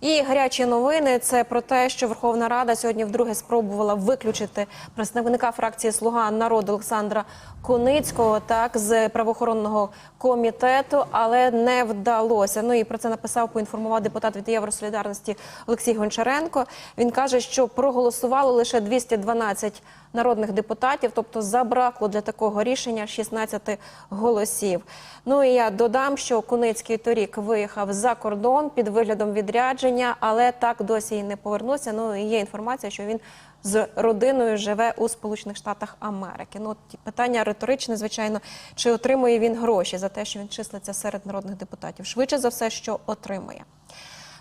І гарячі новини це про те, що Верховна Рада сьогодні вдруге спробувала виключити представника фракції Слуга народу Олександра Куницького так з правоохоронного комітету, але не вдалося. Ну і про це написав, поінформував депутат від Євросолідарності Олексій Гончаренко. Він каже, що проголосувало лише 212 народних депутатів, тобто забракло для такого рішення 16 голосів. Ну і я додам, що Куницький торік виїхав за кордон під виглядом відрядження, але так досі і не повернувся. Ну і є інформація, що він з родиною живе у Сполучених Штатах Америки. Ну питання риторичне, звичайно, чи отримує він гроші за те, що він числиться серед народних депутатів? Швидше за все, що отримує.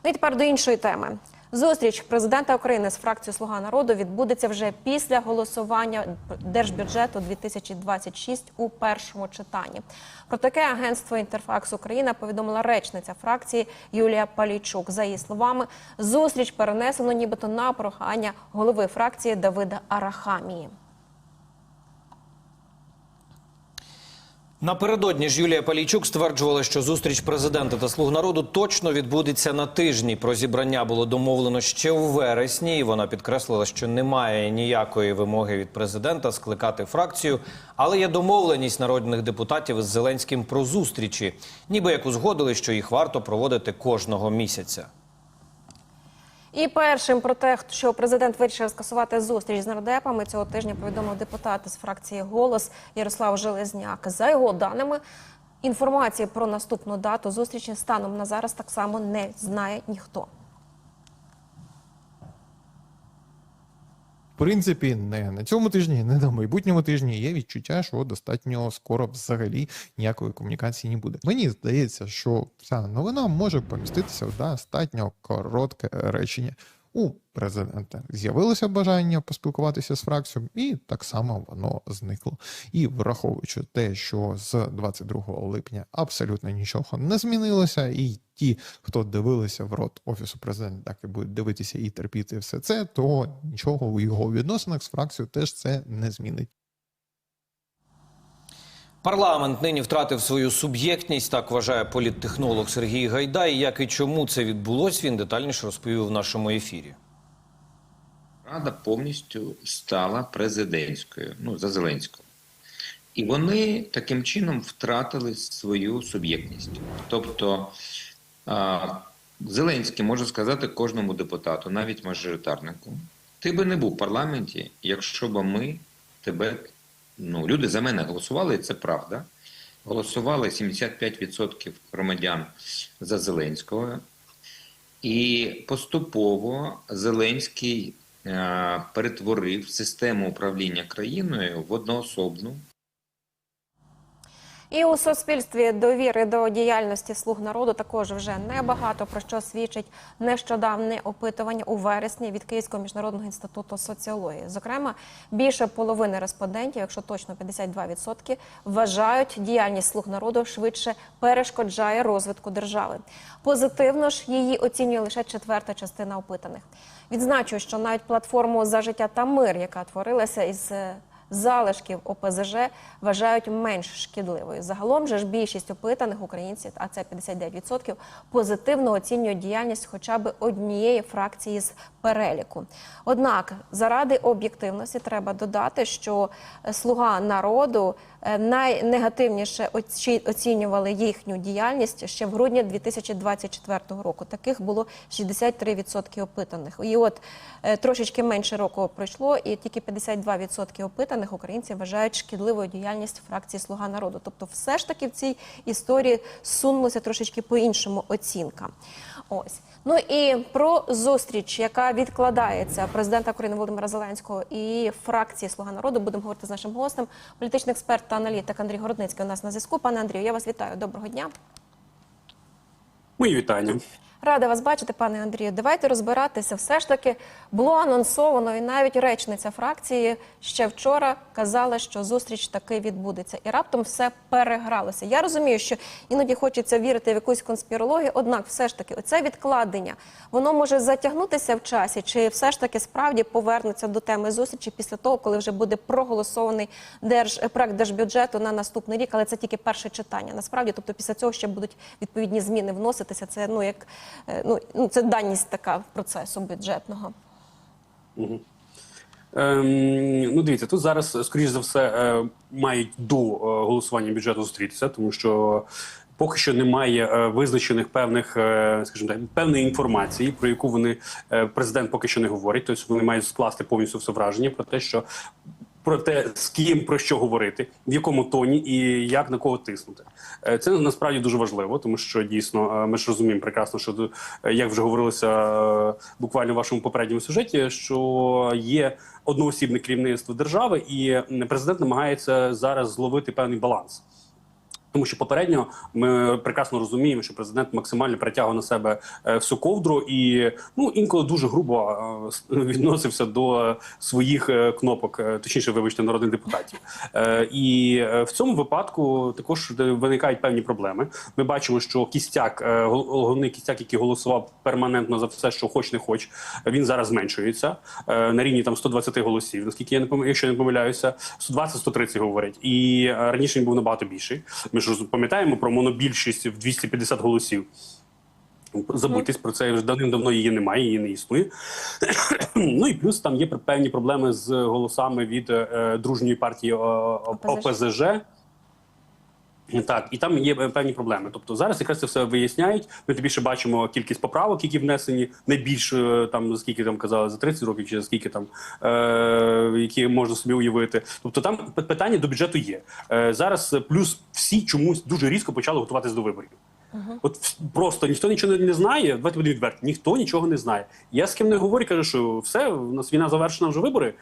Ну і тепер до іншої теми. Зустріч президента України з фракцією Слуга народу відбудеться вже після голосування держбюджету 2026 у першому читанні. Про таке агентство Інтерфакс Україна повідомила речниця фракції Юлія Палійчук. За її словами, зустріч перенесено нібито на прохання голови фракції Давида Арахамії. Напередодні ж Юлія Палійчук стверджувала, що зустріч президента та слуг народу точно відбудеться на тижні. Про зібрання було домовлено ще у вересні. і Вона підкреслила, що немає ніякої вимоги від президента скликати фракцію, але є домовленість народних депутатів із Зеленським про зустрічі, ніби як узгодили, що їх варто проводити кожного місяця. І першим про те, що президент вирішив скасувати зустріч з нардепами цього тижня, повідомив депутат з фракції Голос Ярослав Железняк. За його даними, інформації про наступну дату зустрічі станом на зараз так само не знає ніхто. Принципі, не на цьому тижні, не на майбутньому тижні є відчуття, що достатньо скоро взагалі ніякої комунікації не буде. Мені здається, що ця новина може поміститися в достатньо коротке речення. У президента з'явилося бажання поспілкуватися з фракцією, і так само воно зникло. І враховуючи те, що з 22 липня абсолютно нічого не змінилося, і ті, хто дивилися в рот офісу президента, так і будуть дивитися і терпіти все це, то нічого у його відносинах з фракцією теж це не змінить. Парламент нині втратив свою суб'єктність, так вважає політтехнолог Сергій Гайдай. Як і чому це відбулось, він детальніше розповів в нашому ефірі. Рада повністю стала президентською, ну за Зеленського. І вони таким чином втратили свою суб'єктність. Тобто а, Зеленський може сказати кожному депутату, навіть мажоритарнику, ти би не був в парламенті, якщо б ми тебе. Ну, люди за мене голосували, це правда. Голосували 75% громадян за Зеленського. І поступово Зеленський е, перетворив систему управління країною в одноособну. І у суспільстві довіри до діяльності слуг народу також вже небагато про що свідчить нещодавне опитування у вересні від Київського міжнародного інституту соціології. Зокрема, більше половини респондентів, якщо точно 52%, вважають діяльність слуг народу швидше перешкоджає розвитку держави. Позитивно ж її оцінює лише четверта частина опитаних. Відзначу, що навіть платформу за життя та мир, яка творилася із е, залишків ОПЗЖ вважають менш шкідливою. Загалом же ж більшість опитаних українців, а це 59%, позитивно оцінюють діяльність хоча б однієї фракції з переліку. Однак, заради об'єктивності треба додати, що слуга народу найнегативніше оці- оцінювали їхню діяльність ще в грудні 2024 року. Таких було 63% опитаних. І от е, трошечки менше року пройшло, і тільки 52% опитаних українців вважають шкідливою діяльність фракції Слуга народу. Тобто, все ж таки в цій історії сунулося трошечки по іншому оцінкам. Ось ну і про зустріч, яка відкладається президента України Володимира Зеленського і фракції Слуга народу. Будемо говорити з нашим гостем, політичний експерт та аналітик Андрій Городницький. У нас на зв'язку. Пане Андрію, я вас вітаю. Доброго дня. Мої вітання. Рада вас бачити, пане Андрію. Давайте розбиратися. Все ж таки було анонсовано, і навіть речниця фракції ще вчора казала, що зустріч таки відбудеться, і раптом все перегралося. Я розумію, що іноді хочеться вірити в якусь конспірологію, однак, все ж таки, оце відкладення воно може затягнутися в часі, чи все ж таки справді повернуться до теми зустрічі після того, коли вже буде проголосований держ проект держбюджету на наступний рік, але це тільки перше читання. Насправді, тобто, після цього ще будуть відповідні зміни вноситися. Це ну як ну, ну це даність така процесу бюджетного. Ем, ну, дивіться, тут зараз, скоріш за все, е, мають до е, голосування бюджету зустрітися, тому що поки що немає е, визначених певних, е, скажімо так, певної інформації, про яку вони е, президент поки що не говорить. Тобто вони мають скласти повністю все враження про те, що. Про те, з ким про що говорити, в якому тоні і як на кого тиснути, Е, це насправді дуже важливо, тому що дійсно е, ми ж розуміємо прекрасно, що е, як вже говорилося буквально в вашому попередньому сюжеті, що є одноосібне керівництво держави, і президент намагається зараз зловити певний баланс. Тому що попередньо ми прекрасно розуміємо, що президент максимально притягує на себе е, всю ковдру і ну інколи дуже грубо е, відносився до своїх е, кнопок, точніше, вибачте, народних депутатів. І в цьому випадку також виникають певні проблеми. Ми бачимо, що кістяк, головний кістяк, який голосував перманентно за все, що хоч не хоч, він зараз зменшується на рівні там 120 голосів. Наскільки я не помиляю, якщо я не помиляюся, 120-130 говорять. І раніше він був набагато більший. Ми ж пам'ятаємо про монобільшість в 250 голосів. Забудьтесь про це вже давним-давно її немає, її не існує. ну і плюс там є певні проблеми з голосами від е, дружньої партії е, ОПЗЖ. Так, і там є е, певні проблеми. Тобто зараз якраз це все виясняють. Ми тим більше бачимо кількість поправок, які внесені найбільше там скільки там казали за 30 років, чи за скільки там е, які можна собі уявити. Тобто там питання до бюджету є. Е, зараз плюс всі чомусь дуже різко почали готуватися до виборів. От просто ніхто нічого не, не знає. Давайте будемо відверті. Ніхто нічого не знає. Я з ким не говорю, кажу, що все, у нас війна завершена, вже вибори.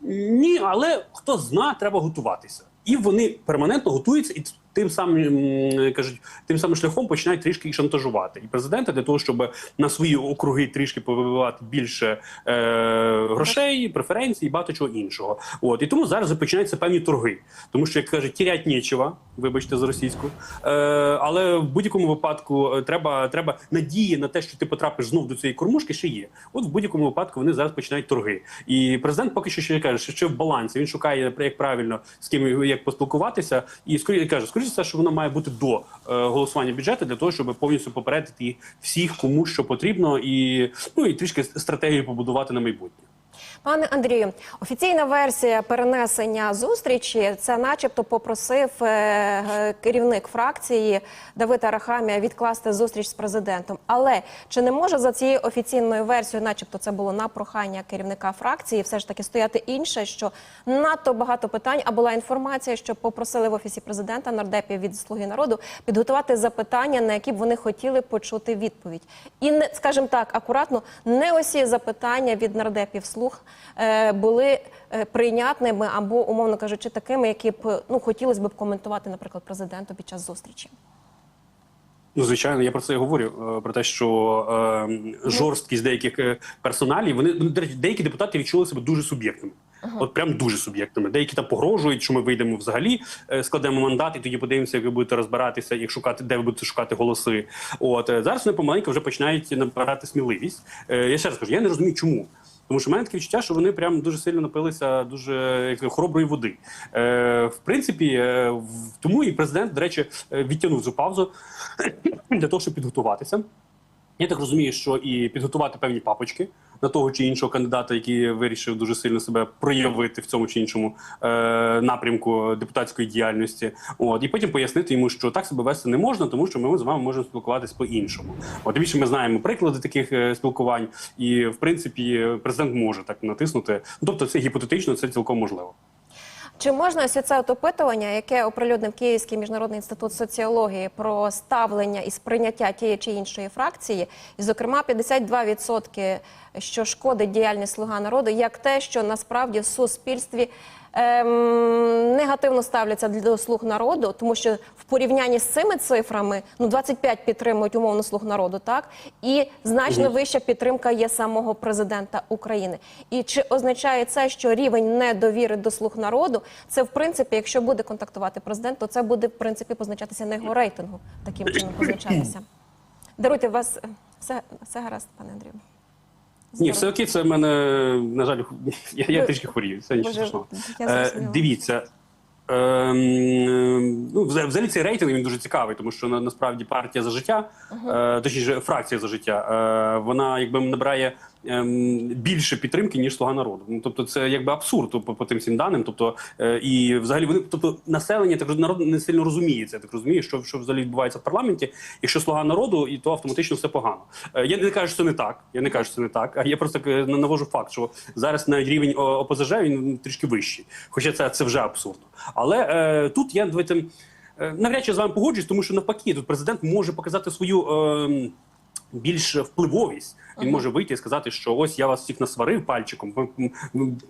Ні, але хто зна, треба готуватися. І вони перманентно готуються і тим самим кажуть, тим самим шляхом починають трішки і шантажувати. І президента для того, щоб на свої округи трішки повибивати більше е, грошей, преференцій і багато чого іншого. От і тому зараз починаються певні торги, тому що як кажуть, тірять нічого, вибачте за російську. Е, але в будь-якому випадку е, треба, треба надії на те, що ти потрапиш знов до цієї кормушки, ще є. От в будь-якому випадку вони зараз починають торги. І президент поки що ще каже, що ще в балансі. Він шукає як правильно з ким як поспілкуватися, і скоріше каже, скоріше все, що воно має бути до е, голосування бюджету для того, щоб повністю попередити всіх, кому що потрібно, і ну і трішки стратегію побудувати на майбутнє. Пане Андрію, офіційна версія перенесення зустрічі це, начебто, попросив е, е, керівник фракції Давид Арахамія відкласти зустріч з президентом. Але чи не може за цією офіційною версією, начебто, це було на прохання керівника фракції, все ж таки стояти інше, що надто багато питань, а була інформація, що попросили в офісі президента нардепів від слуги народу підготувати запитання, на які б вони хотіли почути відповідь, і скажімо так, акуратно, не усі запитання від нардепів слуг е, були е, прийнятними або, умовно кажучи, такими, які б ну хотілося б коментувати, наприклад, президенту під час зустрічі. Ну, звичайно, я про це і говорю. е, Про те, що е, жорсткість деяких персоналів, вони ну, деякі депутати відчули себе дуже суб'єктними. От прям дуже суб'єктними. Деякі там погрожують, що ми вийдемо взагалі, складемо мандат, і тоді подивимося, як ви будете розбиратися, як шукати, де ви будете шукати голоси. От зараз вони помаленьку вже починають набирати сміливість. Е, Я ще раз кажу, я не розумію, чому. Тому що в мене таке відчуття, що вони прям дуже сильно напилися дуже як хороброї води. Е, в принципі, е, тому і президент, до речі, е, відтягнув цю паузу для того, щоб підготуватися. Я так розумію, що і підготувати певні папочки на того чи іншого кандидата, який вирішив дуже сильно себе проявити в цьому чи іншому е, напрямку депутатської діяльності. От і потім пояснити йому, що так себе вести не можна, тому що ми з вами можемо спілкуватись по-іншому. От більше ми знаємо приклади таких е, спілкувань, і в принципі президент може так натиснути. Ну, тобто, це гіпотетично, це цілком можливо. Чи можна ось це от опитування, яке оприлюднив Київський міжнародний інститут соціології про ставлення і сприйняття тієї чи іншої фракції, і зокрема 52% що шкодить діяльність слуга народу, як те, що насправді в суспільстві ем, негативно ставляться до слуг народу, тому що в порівнянні з цими цифрами ну 25 підтримують умовно слуг народу, так і значно вища підтримка є самого президента України. І чи означає це, що рівень недовіри до слуг народу, це в принципі, якщо буде контактувати президент, то це буде в принципі позначатися на його рейтингу, таким чином позначатися. Даруйте вас е, все, все гаразд, пане Андрію. Ні, все окей, це в мене, на жаль, я, я трішки хворію. Це нічого страшного. Е, дивіться, Е, ну, взагалі цей рейтинг він дуже цікавий, тому що на, насправді партія за життя, е, точніше, фракція за життя, е, вона якби набирає більше підтримки, ніж слуга народу. Ну тобто, це якби абсурд по, по тим всім даним. Тобто, е, і взагалі вони, тобто, населення так народ не сильно розуміє це. Я Так розуміє, що, що взагалі відбувається в парламенті. Якщо слуга народу, і то автоматично все погано. Е, я не кажу, що це не так. Я не кажу, що це не так. А я просто е, навожу факт, що зараз навіть рівень ОПЗЖ він трішки вищий. Хоча це, це вже абсурдно. Але е, тут я давайте, навряд чи з вами погоджуюсь, тому що навпаки, тут президент може показати свою. Е, більш впливовість він може вийти і сказати, що ось я вас всіх насварив пальчиком.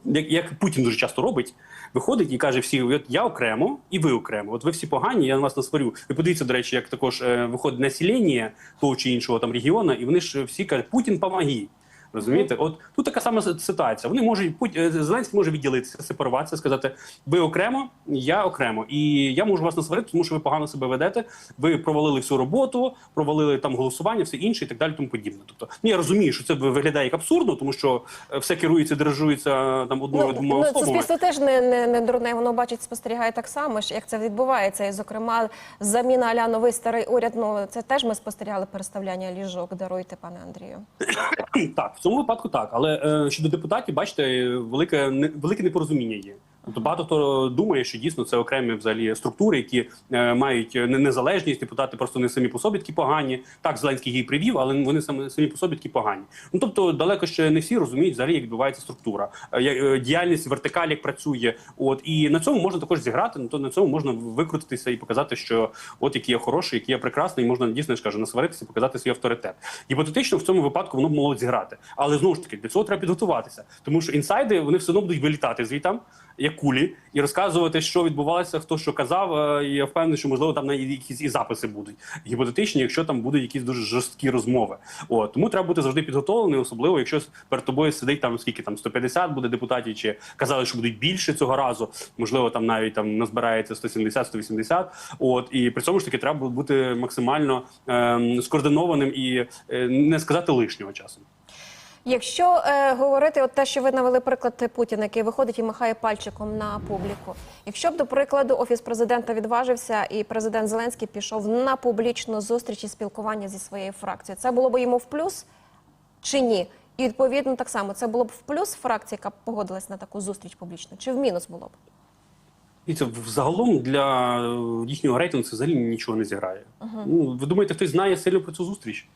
Як, як Путін дуже часто робить, виходить і каже: всі, от я окремо, і ви окремо. От ви всі погані, я на вас насварю. Ви подивіться, до речі, як також е, виходить населення того чи іншого там регіону, і вони ж всі кажуть, Путін помоги. Розумієте, от тут така сама ситуація. Вони можуть е, Зеленський може відділитися, сепаруватися, сказати: ви окремо, я окремо, і я можу вас насварити, тому що ви погано себе ведете. Ви провалили всю роботу, провалили там голосування, все інше і так далі, тому подібне. Тобто, ну я розумію, що це виглядає як абсурдно, тому що е, все керується, дирижується там одною двома ну, особами. суспільство теж не, не, не дурне, воно бачить, спостерігає так само, як це відбувається. І, зокрема, заміна аля новий старий уряд. Ну це теж ми спостерігали переставляння ліжок. Даруйте, пане Андрію. Так, в цьому випадку так. Але е, щодо депутатів, бачите, е, велике не велике непорозуміння є. Тобто багато хто думає, що дійсно це окремі взагалі структури, які е, мають незалежність. Депутати просто не самі по собі такі погані. Так, Зеленський її привів, але вони самі, самі по собі такі погані. Ну тобто, далеко ще не всі розуміють взагалі, як відбувається структура, е, е, діяльність вертикаль, як працює. От і на цьому можна також зіграти. Ну то на цьому можна викрутитися і показати, що от який я хороший, який я прекрасний, можна дійсно ж кажу, насваритися, показати свій авторитет. Гіпотетично в цьому випадку воно б могло зіграти. Але знову ж таки, для цього треба підготуватися, тому що інсайди вони все одно будуть вилітати звітам, як кулі, і розказувати, що відбувалося, хто що казав. е, І я впевнений, що можливо там навіть якісь і записи будуть гіпотетичні, якщо там будуть якісь дуже жорсткі розмови. От тому треба бути завжди підготовлений, особливо якщо перед тобою сидить там скільки там 150 буде депутатів, чи казали, що будуть більше цього разу. Можливо, там навіть там назбирається 170-180. От і при цьому ж таки треба бути максимально ем, скоординованим і е, не сказати лишнього часу. Якщо е, говорити, от те, що ви навели приклад Путіна, який виходить і махає пальчиком на публіку. Якщо б, до прикладу, офіс президента відважився, і президент Зеленський пішов на публічну зустріч і спілкування зі своєю фракцією, це було б йому в плюс чи ні? І відповідно так само це було б в плюс фракції, яка погодилась на таку зустріч публічну, чи в мінус було б? І це взагалом для е, їхнього рейтингу це взагалі нічого не зіграє. Ну, ви думаєте, хтось знає сильно про цю зустріч?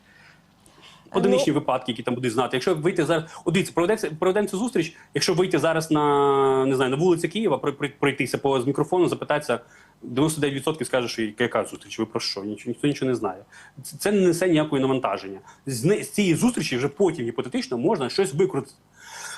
Одиничні Ну- випадки, які там будуть знати. Якщо вийти зараз, дивіться, проведеться проведемо цю зустріч. Якщо вийти зараз на не знаю на вулиці Києва, пройтися по з мікрофону, запитатися 99% скаже, що яка зустріч? Ви про що? Нічого ніхто нічого не знає. Це- Це не несе ніякої навантаження. З, не- з цієї зустрічі вже потім гіпотетично можна щось викрутити.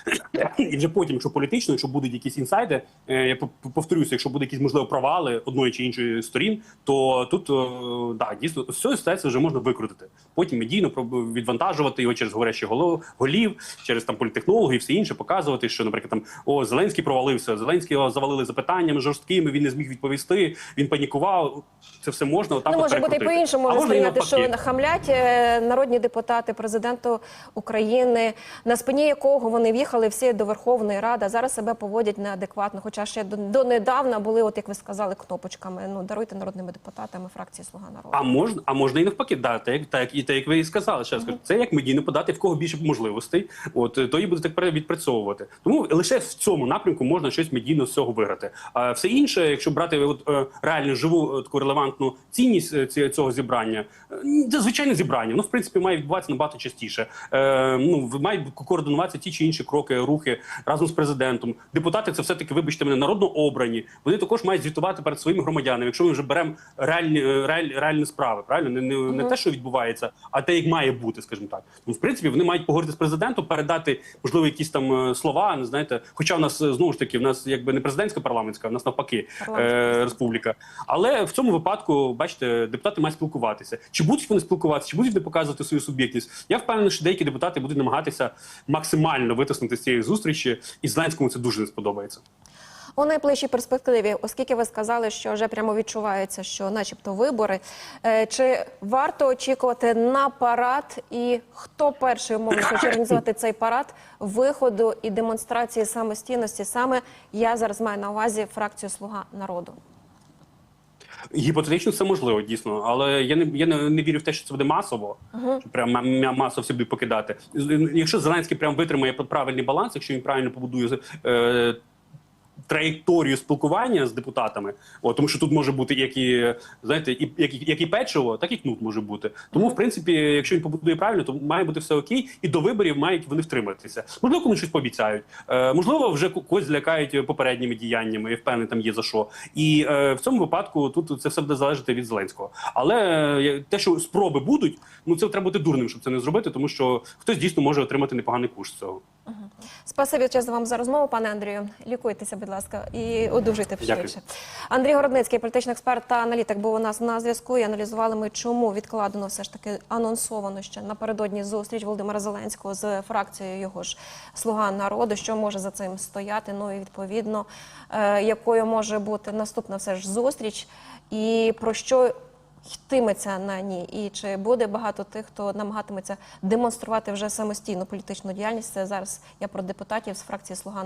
І вже потім, якщо політично, якщо будуть якісь інсайди, е, я пов- повторюся, якщо будуть якісь можливо провали одної чи іншої сторін, то тут е, да, дійсно з ситуації вже можна викрутити. Потім медійно відвантажувати його через говорящих голов, голів, через там політехнологів все інше, показувати, що, наприклад, там о, Зеленський провалився, Зеленського завалили запитаннями жорсткими, він не зміг відповісти, він панікував. Це все можна отак. Ну, може бути по-іншому, А може можна і сприйняти, що хамлять е, народні депутати президенту України, на спині якого вони в'їхали всі до Верховної Ради, а зараз себе поводять неадекватно. Хоча ще до, донедавна були, от як ви сказали, кнопочками. Ну даруйте народними депутатами фракції Слуга народу. А можна, а можна і навпаки, да, так, так, і так, як ви і сказали, ще раз кажу, це як медійно подати, в кого більше можливостей, от то і буде так відпрацьовувати. Тому лише в цьому напрямку можна щось медійно з цього виграти. А все інше, якщо брати от, е, реально живу е, таку релевантну цінність е, ці- цього зібрання, це звичайне зібрання. Воно в принципі має відбуватися набагато частіше. Е, ну мають координуватися ті чи інші кроки, рухи разом з президентом. Депутати це все таки, вибачте мене, народно обрані. Вони також мають звітувати перед своїми громадянами. Якщо ми вже беремо реальні е, реаль, реальні справи, правильно не, не, не те, що відбувається, а те, як має бути, скажімо так. Ну, в принципі, вони мають поговорити з президентом, передати можливо якісь там е, слова. Не знаєте, хоча в нас е, знову ж таки в нас якби не президентська парламентська, в нас навпаки е, республіка. Але в цьому випадку, бачите, депутати мають спілкуватися. Чи будуть вони спілкуватися, чи будуть вони показувати свою суб'єктність? Я впевнений, що деякі депутати будуть намагатися максимально витиснути з цієї зустрічі, і Зеленському це дуже не сподобається. У найближчій перспективі, оскільки ви сказали, що вже прямо відчувається, що, начебто, вибори, е, чи варто очікувати на парад, і хто перший хоче організувати цей парад виходу і демонстрації самостійності? Саме я зараз маю на увазі фракцію Слуга народу. Гіпотетично це можливо дійсно, але я не я не, не вірю в те, що це буде масово. Що прям масово всі будуть покидати. Якщо Зеленський прям витримає правильний баланс, якщо він правильно побудує е, траєкторію спілкування з депутатами, о, тому що тут може бути як і знаєте, і як, і- як і печиво, так і кнут може бути. Тому, в принципі, якщо він побудує правильно, то має бути все окей, і до виборів мають вони втриматися. Можливо, комусь щось пообіцяють. Е, можливо, вже когось злякають попередніми діяннями. Я впевнений, там є за що. І е, в цьому випадку тут це все буде залежати від Зеленського. Але е, те, що спроби будуть, ну це треба бути дурним, щоб це не зробити, тому що хтось дійсно може отримати непоганий курс з цього. Спасибі чесно вам за розмову, пане Андрію. Лікуйтеся, будь ласка, і одужуйте Дякую. швидше. Андрій Городницький, політичний експерт та аналітик, був у нас на зв'язку. І аналізували ми, чому відкладено все ж таки анонсовано ще напередодні зустріч Володимира Зеленського з фракцією його ж Слуга народу. Що може за цим стояти? Ну і відповідно, е, якою може бути наступна все ж зустріч, і про що йтиметься на ній, і чи буде багато тих, хто намагатиметься демонструвати вже самостійну політичну діяльність. Це зараз я про депутатів з фракції Слуга